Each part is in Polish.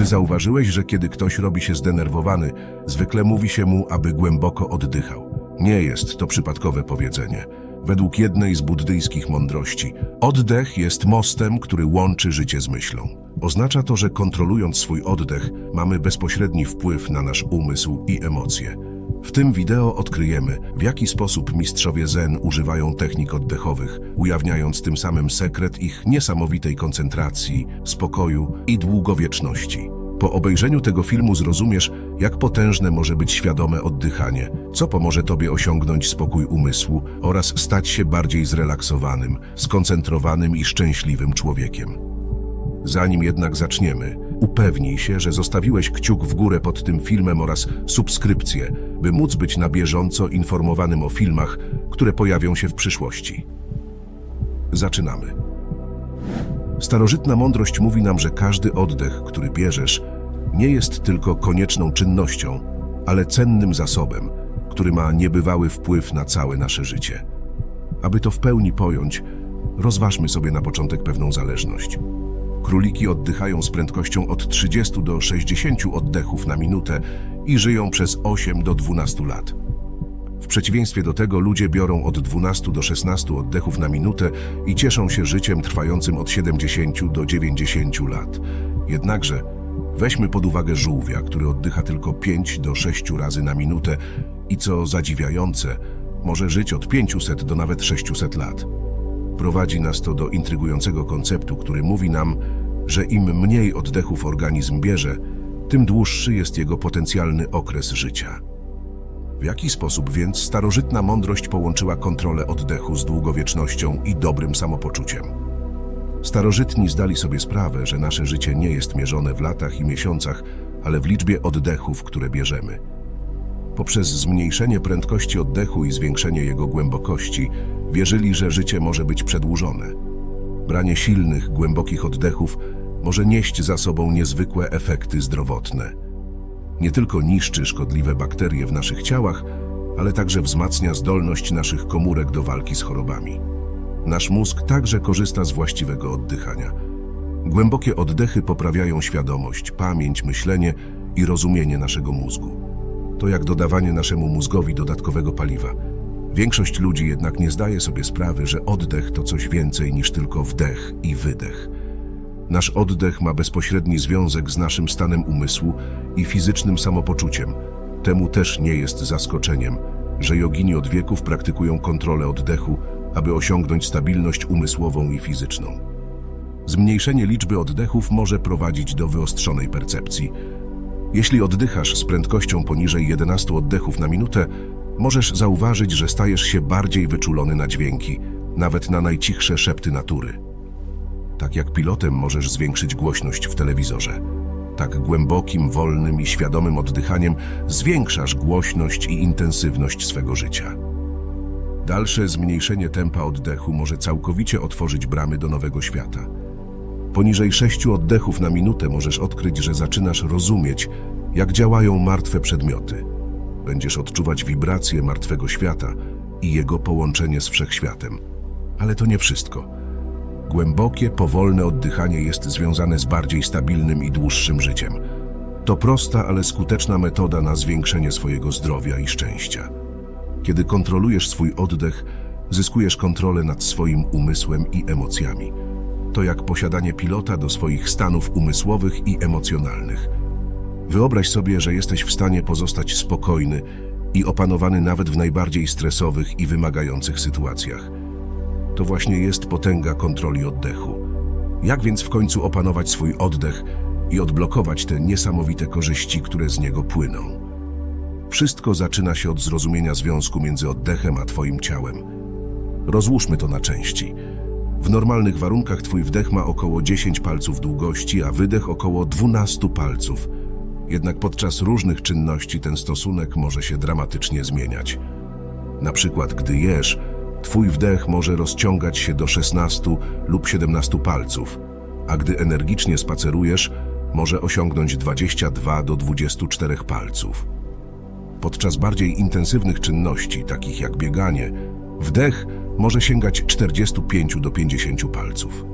Czy zauważyłeś, że kiedy ktoś robi się zdenerwowany, zwykle mówi się mu, aby głęboko oddychał? Nie jest to przypadkowe powiedzenie. Według jednej z buddyjskich mądrości, oddech jest mostem, który łączy życie z myślą. Oznacza to, że kontrolując swój oddech, mamy bezpośredni wpływ na nasz umysł i emocje. W tym wideo odkryjemy, w jaki sposób mistrzowie Zen używają technik oddechowych, ujawniając tym samym sekret ich niesamowitej koncentracji, spokoju i długowieczności. Po obejrzeniu tego filmu zrozumiesz, jak potężne może być świadome oddychanie, co pomoże Tobie osiągnąć spokój umysłu oraz stać się bardziej zrelaksowanym, skoncentrowanym i szczęśliwym człowiekiem. Zanim jednak zaczniemy, upewnij się, że zostawiłeś kciuk w górę pod tym filmem oraz subskrypcję, by móc być na bieżąco informowanym o filmach, które pojawią się w przyszłości. Zaczynamy. Starożytna mądrość mówi nam, że każdy oddech, który bierzesz, nie jest tylko konieczną czynnością, ale cennym zasobem, który ma niebywały wpływ na całe nasze życie. Aby to w pełni pojąć, rozważmy sobie na początek pewną zależność. Króliki oddychają z prędkością od 30 do 60 oddechów na minutę i żyją przez 8 do 12 lat. W przeciwieństwie do tego ludzie biorą od 12 do 16 oddechów na minutę i cieszą się życiem trwającym od 70 do 90 lat. Jednakże weźmy pod uwagę żółwia, który oddycha tylko 5 do 6 razy na minutę i co zadziwiające, może żyć od 500 do nawet 600 lat. Prowadzi nas to do intrygującego konceptu, który mówi nam, że im mniej oddechów organizm bierze, tym dłuższy jest jego potencjalny okres życia. W jaki sposób więc starożytna mądrość połączyła kontrolę oddechu z długowiecznością i dobrym samopoczuciem? Starożytni zdali sobie sprawę, że nasze życie nie jest mierzone w latach i miesiącach, ale w liczbie oddechów, które bierzemy. Poprzez zmniejszenie prędkości oddechu i zwiększenie jego głębokości, wierzyli, że życie może być przedłużone. Branie silnych, głębokich oddechów może nieść za sobą niezwykłe efekty zdrowotne. Nie tylko niszczy szkodliwe bakterie w naszych ciałach, ale także wzmacnia zdolność naszych komórek do walki z chorobami. Nasz mózg także korzysta z właściwego oddychania. Głębokie oddechy poprawiają świadomość, pamięć, myślenie i rozumienie naszego mózgu. To jak dodawanie naszemu mózgowi dodatkowego paliwa. Większość ludzi jednak nie zdaje sobie sprawy, że oddech to coś więcej niż tylko wdech i wydech. Nasz oddech ma bezpośredni związek z naszym stanem umysłu i fizycznym samopoczuciem. Temu też nie jest zaskoczeniem, że jogini od wieków praktykują kontrolę oddechu, aby osiągnąć stabilność umysłową i fizyczną. Zmniejszenie liczby oddechów może prowadzić do wyostrzonej percepcji. Jeśli oddychasz z prędkością poniżej 11 oddechów na minutę, możesz zauważyć, że stajesz się bardziej wyczulony na dźwięki, nawet na najcichsze szepty natury. Tak jak pilotem możesz zwiększyć głośność w telewizorze. Tak głębokim, wolnym i świadomym oddychaniem zwiększasz głośność i intensywność swego życia. Dalsze zmniejszenie tempa oddechu może całkowicie otworzyć bramy do nowego świata. Poniżej sześciu oddechów na minutę możesz odkryć, że zaczynasz rozumieć, jak działają martwe przedmioty. Będziesz odczuwać wibracje martwego świata i jego połączenie z wszechświatem. Ale to nie wszystko. Głębokie, powolne oddychanie jest związane z bardziej stabilnym i dłuższym życiem. To prosta, ale skuteczna metoda na zwiększenie swojego zdrowia i szczęścia. Kiedy kontrolujesz swój oddech, zyskujesz kontrolę nad swoim umysłem i emocjami. To jak posiadanie pilota do swoich stanów umysłowych i emocjonalnych. Wyobraź sobie, że jesteś w stanie pozostać spokojny i opanowany nawet w najbardziej stresowych i wymagających sytuacjach. To właśnie jest potęga kontroli oddechu. Jak więc w końcu opanować swój oddech i odblokować te niesamowite korzyści, które z niego płyną? Wszystko zaczyna się od zrozumienia związku między oddechem a Twoim ciałem. Rozłóżmy to na części. W normalnych warunkach Twój wdech ma około 10 palców długości, a wydech około 12 palców. Jednak podczas różnych czynności ten stosunek może się dramatycznie zmieniać. Na przykład, gdy jesz, Twój wdech może rozciągać się do 16 lub 17 palców, a gdy energicznie spacerujesz, może osiągnąć 22 do 24 palców. Podczas bardziej intensywnych czynności, takich jak bieganie, wdech może sięgać 45 do 50 palców.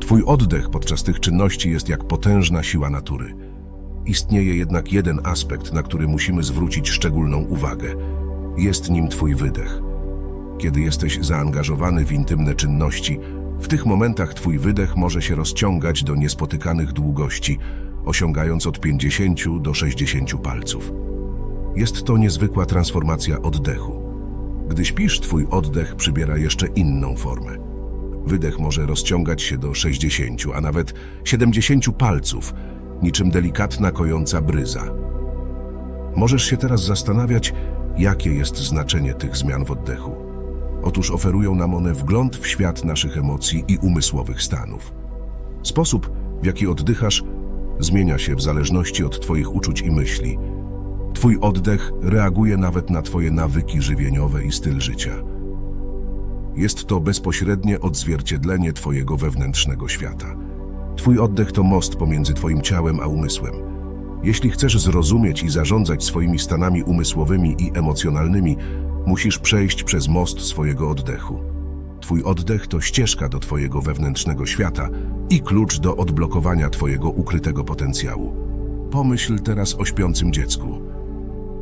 Twój oddech podczas tych czynności jest jak potężna siła natury. Istnieje jednak jeden aspekt, na który musimy zwrócić szczególną uwagę. Jest nim Twój wydech. Kiedy jesteś zaangażowany w intymne czynności, w tych momentach Twój wydech może się rozciągać do niespotykanych długości, osiągając od 50 do 60 palców. Jest to niezwykła transformacja oddechu. Gdy śpisz, Twój oddech przybiera jeszcze inną formę. Wydech może rozciągać się do 60, a nawet 70 palców, niczym delikatna kojąca bryza. Możesz się teraz zastanawiać, jakie jest znaczenie tych zmian w oddechu. Otóż oferują nam one wgląd w świat naszych emocji i umysłowych stanów. Sposób, w jaki oddychasz, zmienia się w zależności od Twoich uczuć i myśli. Twój oddech reaguje nawet na Twoje nawyki żywieniowe i styl życia. Jest to bezpośrednie odzwierciedlenie Twojego wewnętrznego świata. Twój oddech to most pomiędzy Twoim ciałem a umysłem. Jeśli chcesz zrozumieć i zarządzać swoimi stanami umysłowymi i emocjonalnymi, musisz przejść przez most swojego oddechu. Twój oddech to ścieżka do Twojego wewnętrznego świata i klucz do odblokowania Twojego ukrytego potencjału. Pomyśl teraz o śpiącym dziecku.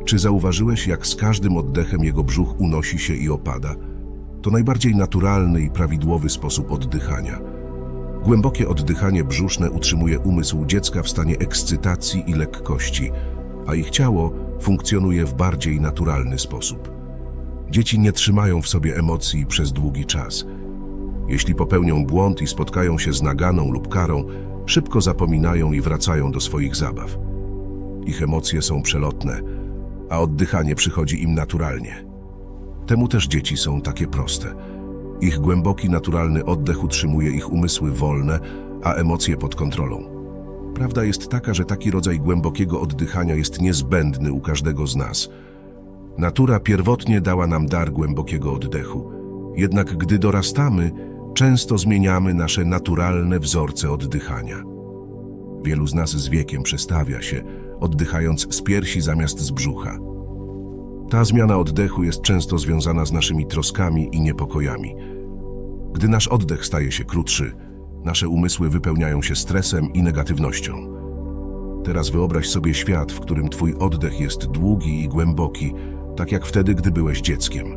Czy zauważyłeś, jak z każdym oddechem jego brzuch unosi się i opada? To najbardziej naturalny i prawidłowy sposób oddychania. Głębokie oddychanie brzuszne utrzymuje umysł dziecka w stanie ekscytacji i lekkości, a ich ciało funkcjonuje w bardziej naturalny sposób. Dzieci nie trzymają w sobie emocji przez długi czas. Jeśli popełnią błąd i spotkają się z naganą lub karą, szybko zapominają i wracają do swoich zabaw. Ich emocje są przelotne, a oddychanie przychodzi im naturalnie. Temu też dzieci są takie proste. Ich głęboki, naturalny oddech utrzymuje ich umysły wolne, a emocje pod kontrolą. Prawda jest taka, że taki rodzaj głębokiego oddychania jest niezbędny u każdego z nas. Natura pierwotnie dała nam dar głębokiego oddechu. Jednak gdy dorastamy, często zmieniamy nasze naturalne wzorce oddychania. Wielu z nas z wiekiem przestawia się, oddychając z piersi zamiast z brzucha. Ta zmiana oddechu jest często związana z naszymi troskami i niepokojami. Gdy nasz oddech staje się krótszy, nasze umysły wypełniają się stresem i negatywnością. Teraz wyobraź sobie świat, w którym twój oddech jest długi i głęboki, tak jak wtedy, gdy byłeś dzieckiem.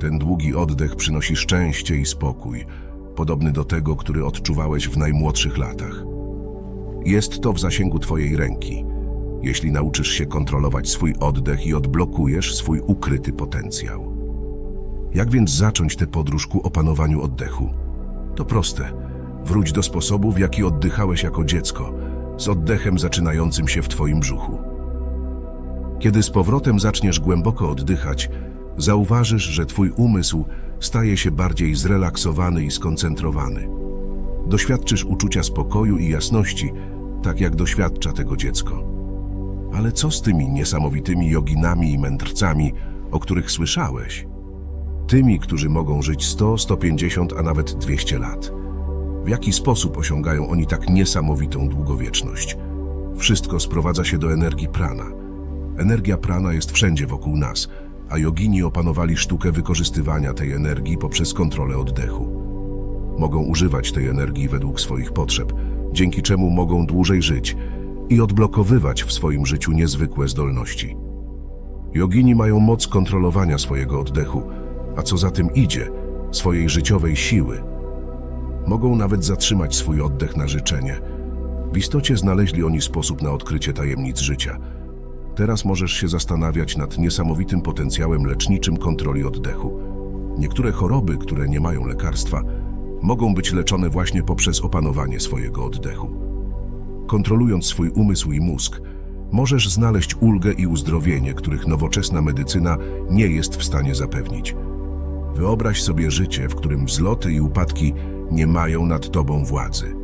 Ten długi oddech przynosi szczęście i spokój, podobny do tego, który odczuwałeś w najmłodszych latach. Jest to w zasięgu twojej ręki, jeśli nauczysz się kontrolować swój oddech i odblokujesz swój ukryty potencjał. Jak więc zacząć tę podróż ku opanowaniu oddechu? To proste. Wróć do sposobu, w jaki oddychałeś jako dziecko, z oddechem zaczynającym się w twoim brzuchu. Kiedy z powrotem zaczniesz głęboko oddychać, zauważysz, że twój umysł staje się bardziej zrelaksowany i skoncentrowany. Doświadczysz uczucia spokoju i jasności, tak jak doświadcza tego dziecko. Ale co z tymi niesamowitymi joginami i mędrcami, o których słyszałeś? Tymi, którzy mogą żyć 100, 150, a nawet 200 lat. W jaki sposób osiągają oni tak niesamowitą długowieczność? Wszystko sprowadza się do energii prana. Energia prana jest wszędzie wokół nas, a jogini opanowali sztukę wykorzystywania tej energii poprzez kontrolę oddechu. Mogą używać tej energii według swoich potrzeb, dzięki czemu mogą dłużej żyć i odblokowywać w swoim życiu niezwykłe zdolności. Jogini mają moc kontrolowania swojego oddechu, a co za tym idzie, swojej życiowej siły. Mogą nawet zatrzymać swój oddech na życzenie. W istocie znaleźli oni sposób na odkrycie tajemnic życia. Teraz możesz się zastanawiać nad niesamowitym potencjałem leczniczym kontroli oddechu. Niektóre choroby, które nie mają lekarstwa, mogą być leczone właśnie poprzez opanowanie swojego oddechu. Kontrolując swój umysł i mózg, możesz znaleźć ulgę i uzdrowienie, których nowoczesna medycyna nie jest w stanie zapewnić. Wyobraź sobie życie, w którym wzloty i upadki nie mają nad tobą władzy.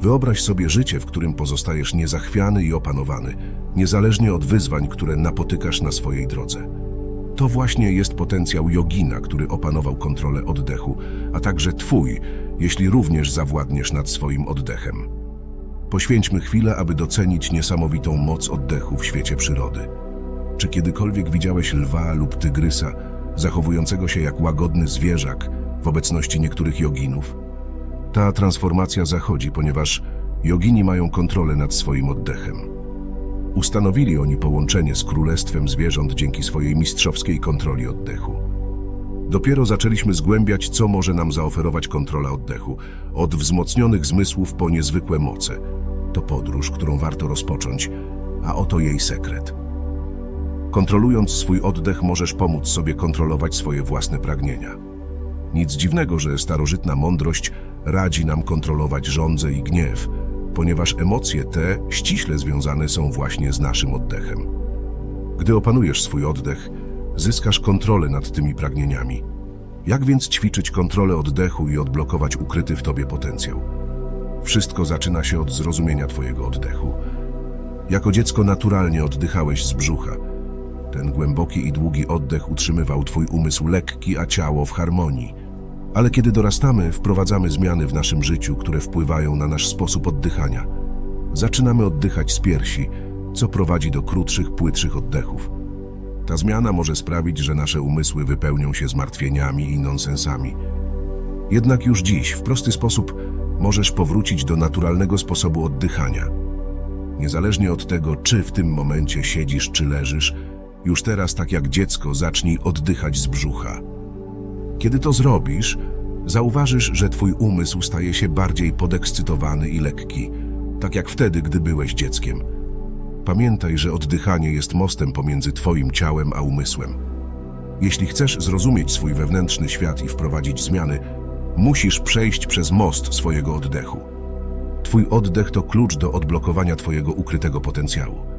Wyobraź sobie życie, w którym pozostajesz niezachwiany i opanowany, niezależnie od wyzwań, które napotykasz na swojej drodze. To właśnie jest potencjał jogina, który opanował kontrolę oddechu, a także twój, jeśli również zawładniesz nad swoim oddechem. Poświęćmy chwilę, aby docenić niesamowitą moc oddechu w świecie przyrody. Czy kiedykolwiek widziałeś lwa lub tygrysa, zachowującego się jak łagodny zwierzak w obecności niektórych joginów? Ta transformacja zachodzi, ponieważ jogini mają kontrolę nad swoim oddechem. Ustanowili oni połączenie z królestwem zwierząt dzięki swojej mistrzowskiej kontroli oddechu. Dopiero zaczęliśmy zgłębiać, co może nam zaoferować kontrola oddechu, od wzmocnionych zmysłów po niezwykłe moce. To podróż, którą warto rozpocząć, a oto jej sekret. Kontrolując swój oddech, możesz pomóc sobie kontrolować swoje własne pragnienia. Nic dziwnego, że starożytna mądrość radzi nam kontrolować żądzę i gniew, ponieważ emocje te ściśle związane są właśnie z naszym oddechem. Gdy opanujesz swój oddech, zyskasz kontrolę nad tymi pragnieniami. Jak więc ćwiczyć kontrolę oddechu i odblokować ukryty w tobie potencjał? Wszystko zaczyna się od zrozumienia twojego oddechu. Jako dziecko naturalnie oddychałeś z brzucha. Ten głęboki i długi oddech utrzymywał twój umysł lekki, a ciało w harmonii. Ale kiedy dorastamy, wprowadzamy zmiany w naszym życiu, które wpływają na nasz sposób oddychania. Zaczynamy oddychać z piersi, co prowadzi do krótszych, płytszych oddechów. Ta zmiana może sprawić, że nasze umysły wypełnią się zmartwieniami i nonsensami. Jednak już dziś, w prosty sposób, możesz powrócić do naturalnego sposobu oddychania. Niezależnie od tego, czy w tym momencie siedzisz, czy leżysz, już teraz, tak jak dziecko, zacznij oddychać z brzucha. Kiedy to zrobisz, zauważysz, że twój umysł staje się bardziej podekscytowany i lekki, tak jak wtedy, gdy byłeś dzieckiem. Pamiętaj, że oddychanie jest mostem pomiędzy twoim ciałem a umysłem. Jeśli chcesz zrozumieć swój wewnętrzny świat i wprowadzić zmiany, musisz przejść przez most swojego oddechu. Twój oddech to klucz do odblokowania twojego ukrytego potencjału.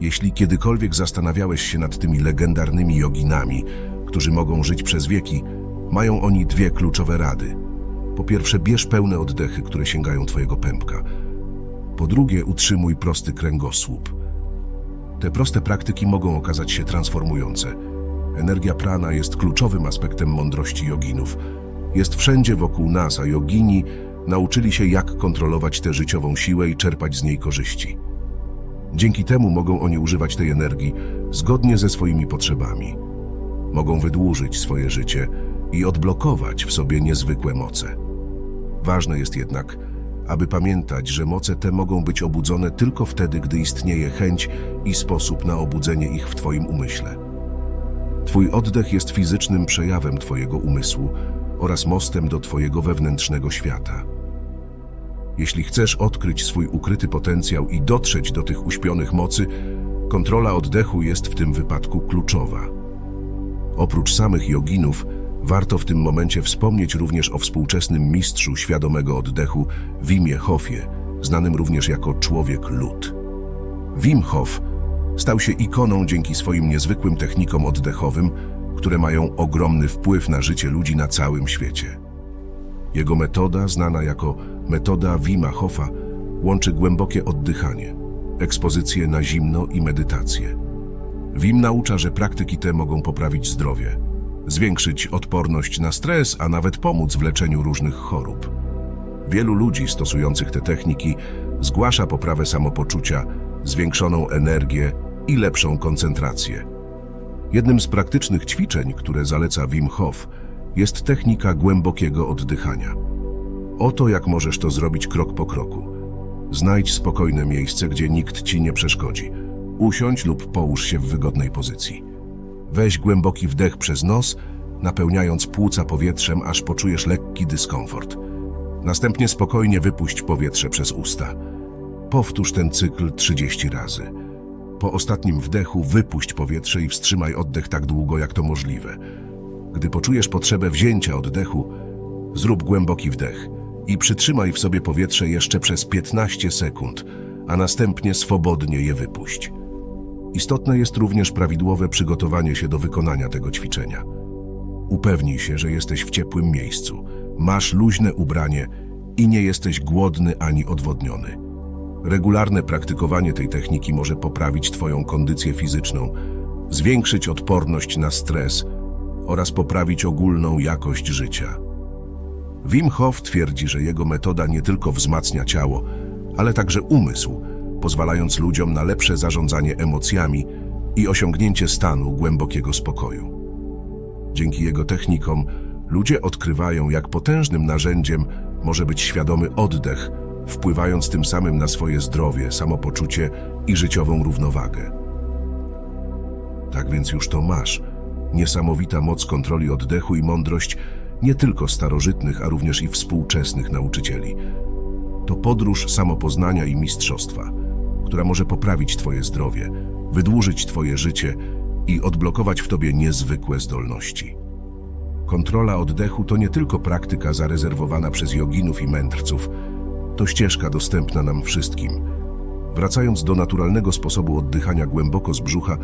Jeśli kiedykolwiek zastanawiałeś się nad tymi legendarnymi joginami, którzy mogą żyć przez wieki, mają oni dwie kluczowe rady. Po pierwsze, bierz pełne oddechy, które sięgają twojego pępka. Po drugie, utrzymuj prosty kręgosłup. Te proste praktyki mogą okazać się transformujące. Energia prana jest kluczowym aspektem mądrości joginów. Jest wszędzie wokół nas, a jogini nauczyli się, jak kontrolować tę życiową siłę i czerpać z niej korzyści. Dzięki temu mogą oni używać tej energii zgodnie ze swoimi potrzebami. Mogą wydłużyć swoje życie i odblokować w sobie niezwykłe moce. Ważne jest jednak, aby pamiętać, że moce te mogą być obudzone tylko wtedy, gdy istnieje chęć i sposób na obudzenie ich w Twoim umyśle. Twój oddech jest fizycznym przejawem Twojego umysłu oraz mostem do Twojego wewnętrznego świata. Jeśli chcesz odkryć swój ukryty potencjał i dotrzeć do tych uśpionych mocy, kontrola oddechu jest w tym wypadku kluczowa. Oprócz samych joginów, warto w tym momencie wspomnieć również o współczesnym mistrzu świadomego oddechu Wimie Hofie, znanym również jako człowiek lód. Wim Hof stał się ikoną dzięki swoim niezwykłym technikom oddechowym, które mają ogromny wpływ na życie ludzi na całym świecie. Jego metoda, znana jako metoda Wima Hofa, łączy głębokie oddychanie, ekspozycję na zimno i medytację. Wim naucza, że praktyki te mogą poprawić zdrowie, zwiększyć odporność na stres, a nawet pomóc w leczeniu różnych chorób. Wielu ludzi stosujących te techniki zgłasza poprawę samopoczucia, zwiększoną energię i lepszą koncentrację. Jednym z praktycznych ćwiczeń, które zaleca Wim Hof, jest technika głębokiego oddychania. Oto jak możesz to zrobić krok po kroku. Znajdź spokojne miejsce, gdzie nikt ci nie przeszkodzi. Usiądź lub połóż się w wygodnej pozycji. Weź głęboki wdech przez nos, napełniając płuca powietrzem, aż poczujesz lekki dyskomfort. Następnie spokojnie wypuść powietrze przez usta. Powtórz ten cykl 30 razy. Po ostatnim wdechu wypuść powietrze i wstrzymaj oddech tak długo, jak to możliwe. Gdy poczujesz potrzebę wzięcia oddechu, zrób głęboki wdech i przytrzymaj w sobie powietrze jeszcze przez 15 sekund, a następnie swobodnie je wypuść. Istotne jest również prawidłowe przygotowanie się do wykonania tego ćwiczenia. Upewnij się, że jesteś w ciepłym miejscu, masz luźne ubranie i nie jesteś głodny ani odwodniony. Regularne praktykowanie tej techniki może poprawić Twoją kondycję fizyczną, zwiększyć odporność na stres oraz poprawić ogólną jakość życia. Wim Hof twierdzi, że jego metoda nie tylko wzmacnia ciało, ale także umysł, pozwalając ludziom na lepsze zarządzanie emocjami i osiągnięcie stanu głębokiego spokoju. Dzięki jego technikom ludzie odkrywają, jak potężnym narzędziem może być świadomy oddech, wpływając tym samym na swoje zdrowie, samopoczucie i życiową równowagę. Tak więc już to masz. Niesamowita moc kontroli oddechu i mądrość nie tylko starożytnych, a również i współczesnych nauczycieli. To podróż samopoznania i mistrzostwa, która może poprawić Twoje zdrowie, wydłużyć Twoje życie i odblokować w Tobie niezwykłe zdolności. Kontrola oddechu to nie tylko praktyka zarezerwowana przez joginów i mędrców, to ścieżka dostępna nam wszystkim. Wracając do naturalnego sposobu oddychania głęboko z brzucha,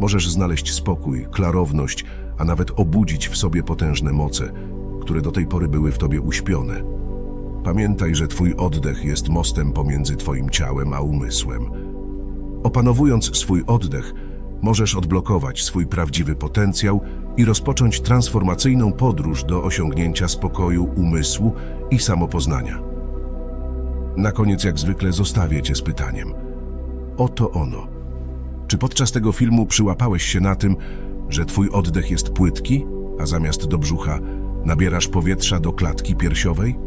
możesz znaleźć spokój, klarowność, a nawet obudzić w sobie potężne moce, które do tej pory były w tobie uśpione. Pamiętaj, że twój oddech jest mostem pomiędzy twoim ciałem a umysłem. Opanowując swój oddech, możesz odblokować swój prawdziwy potencjał i rozpocząć transformacyjną podróż do osiągnięcia spokoju umysłu i samopoznania. Na koniec, jak zwykle, zostawię Cię z pytaniem. Oto ono. Czy podczas tego filmu przyłapałeś się na tym, że Twój oddech jest płytki, a zamiast do brzucha nabierasz powietrza do klatki piersiowej?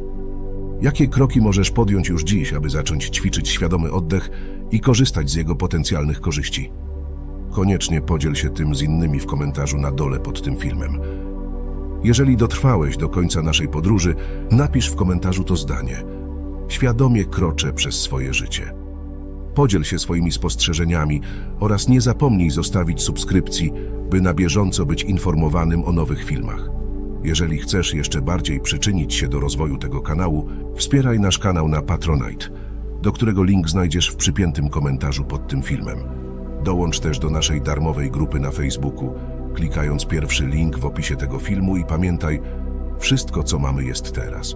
Jakie kroki możesz podjąć już dziś, aby zacząć ćwiczyć świadomy oddech i korzystać z jego potencjalnych korzyści? Koniecznie podziel się tym z innymi w komentarzu na dole pod tym filmem. Jeżeli dotrwałeś do końca naszej podróży, napisz w komentarzu to zdanie. Świadomie kroczę przez swoje życie. Podziel się swoimi spostrzeżeniami oraz nie zapomnij zostawić subskrypcji, by na bieżąco być informowanym o nowych filmach. Jeżeli chcesz jeszcze bardziej przyczynić się do rozwoju tego kanału, wspieraj nasz kanał na Patronite, do którego link znajdziesz w przypiętym komentarzu pod tym filmem. Dołącz też do naszej darmowej grupy na Facebooku, klikając pierwszy link w opisie tego filmu i pamiętaj, wszystko co mamy jest teraz.